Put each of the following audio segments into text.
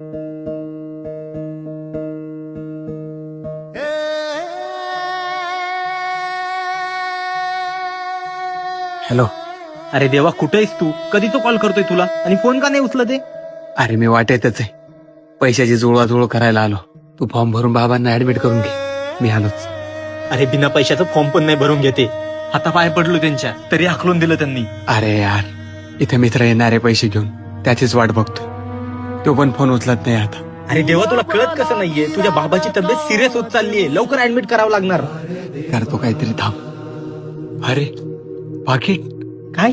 Hello. अरे देवा कुठे आहेस तू? कधी तो कॉल करतोय तुला? आणि फोन का नाही उचलत आहे? अरे मी वाटेतच आहे. पैशाची जुळवाजुळव करायला आलो. तू फॉर्म भरून बाबांना ऍडमिट करून घे. मी आलोच. अरे बिना पैशाचं फॉर्म पण नाही भरून घेते. आता पाय पडलो त्यांच्या. तरी हाकलून दिलं त्यांनी. अरे यार इथे मित्र येणारे पैसे घेऊन त्याचीच वाट बघतोय. तो पण फोन उचलत नाही आता. अरे देवा तुला कळत कसं नाहीये? तुझ्या बाबाची तब्येत सिरियस होत चाललीये. लवकर ऍडमिट करावं लागणार. करतो काहीतरी थांब. अरे पाकिट. काय?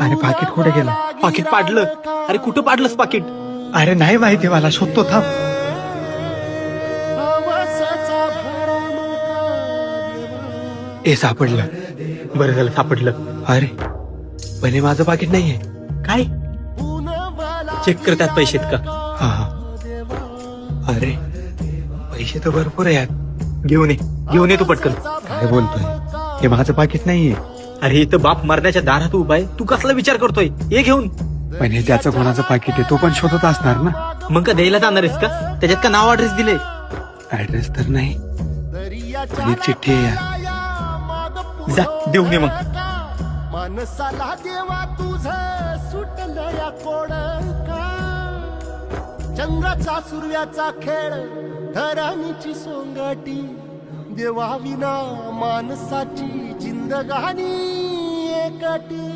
अरे पाकिट कुठे गेलं? पाकिट पाडलं. अरे कुठं पाडलंस पाकिट? अरे नाही माहिती मला शोधतो थांब. ए सापडलं. बरं झालं सापडलं. अरे पण हे माझं पाकिट नाहीये. काय? चेक कर त्यात पैसे आहेत का हा हा. अरे पैसे तर भरपूर आहे यात घेऊन ये घेऊन ये तू पटकन. काय बोलतोय? हे माझं पाकिट नाहीये. अरे इथं बाप मरण्याच्या दारात उभा आहे. तू कसला विचार करतोय? ये घेऊन. पण हे ज्याचं कोणाचं पाकिट आहे तो पण शोधत असणार ना. मग का द्यायला जाणार आहेस का? त्याच्यात का नाव ऍड्रेस दिले ऍड्रेस तर नाही. पण चिठ्ठी आहे यार. जा देऊन ये मग. मनसाला देवा तुझ सुटलं या कोडका चंद्राचा सूर्याचा खेळ धरणीची सोंगटी. देवा विना माणसाची जिंदगानी एकटी.